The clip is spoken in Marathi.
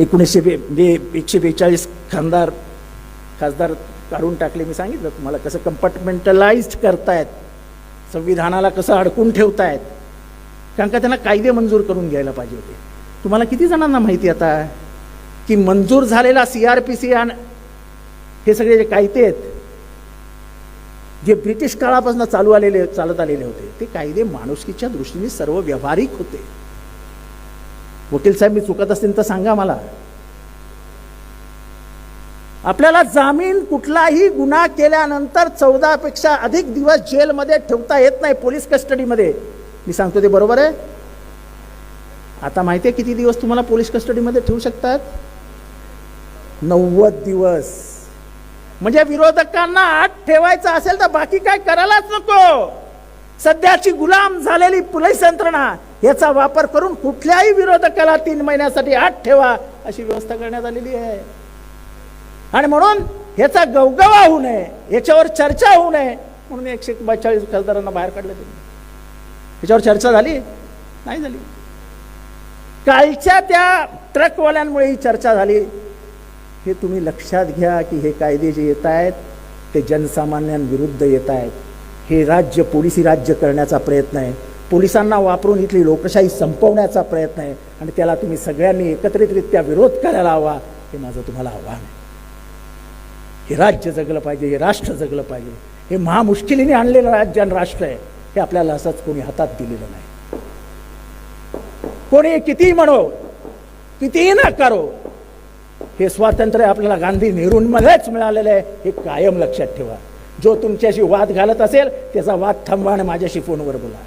एकोणीसशे बे बे एकशे बेचाळीस खासदार खासदार काढून टाकले. मी सांगितलं तुम्हाला कसं कंपार्टमेंटलाइज्ड करतायत संविधानाला कसं अडकून ठेवतायत. कारण का त्यांना कायदे मंजूर करून घ्यायला पाहिजे होते. तुम्हाला किती जणांना माहिती आता? की मंजूर झालेला सी आर पी सी आणि हे सगळे जे कायदे आहेत जे ब्रिटिश काळापासून चालू आलेले चालत आलेले होते ते कायदे माणुसकीच्या दृष्टीने सर्व व्यावहारिक होते. वकील साहेब मी चुकत असतील तर सांगा मला. आपल्याला जामीन कुठलाही गुन्हा केल्यानंतर चौदापेक्षा अधिक दिवस जेलमध्ये ठेवता येत नाही पोलीस कस्टडीमध्ये. मी सांगतो ते बरोबर आहे? आता माहिती आहे किती दिवस तुम्हाला पोलीस कस्टडीमध्ये ठेवू शकतात? नव्वद दिवस. म्हणजे विरोधकांना आत ठेवायचं असेल तर बाकी काय करायलाच नको. सध्याची गुलाम झालेली पोलीस यंत्रणा याचा वापर करून कुठल्याही विरोधकाला तीन महिन्यासाठी आत ठेवा अशी व्यवस्था करण्यात आलेली आहे. आणि म्हणून ह्याचा गवगवा होऊ नये याच्यावर चर्चा होऊ नये म्हणून एकशे बेचाळीस खासदारांना बाहेर काढलं त्यांनी. ह्याच्यावर चर्चा झाली? नाही झाली. कालच्या त्या ट्रकवाल्यांमुळे ही चर्चा झाली. हे तुम्ही लक्षात घ्या की हे कायदे जे येत आहेत ते जनसामान्यांविरुद्ध येत आहेत. हे राज्य पोलिसी राज्य करण्याचा प्रयत्न आहे. पोलिसांना वापरून इथली लोकशाही संपवण्याचा प्रयत्न आहे आणि त्याला तुम्ही सगळ्यांनी एकत्रितरित्या विरोध करायला हवा हे माझं तुम्हाला आव्हान आहे. हे राज्य जगलं पाहिजे हे राष्ट्र जगलं पाहिजे. हे महामुश्किलीने आणलेलं राज्य आणि राष्ट्र आहे हे आपल्याला असंच कोणी हातात दिलेलं नाही. कोणी कितीही म्हणो कितीही नाकारो हे स्वातंत्र्य आपल्याला गांधी नेहरूंमध्येच मिळालेलं आहे हे कायम लक्षात ठेवा. जो तुमच्याशी वाद घालत असेल त्याचा वाद थांबवा आणि माझ्याशी फोनवर बोला.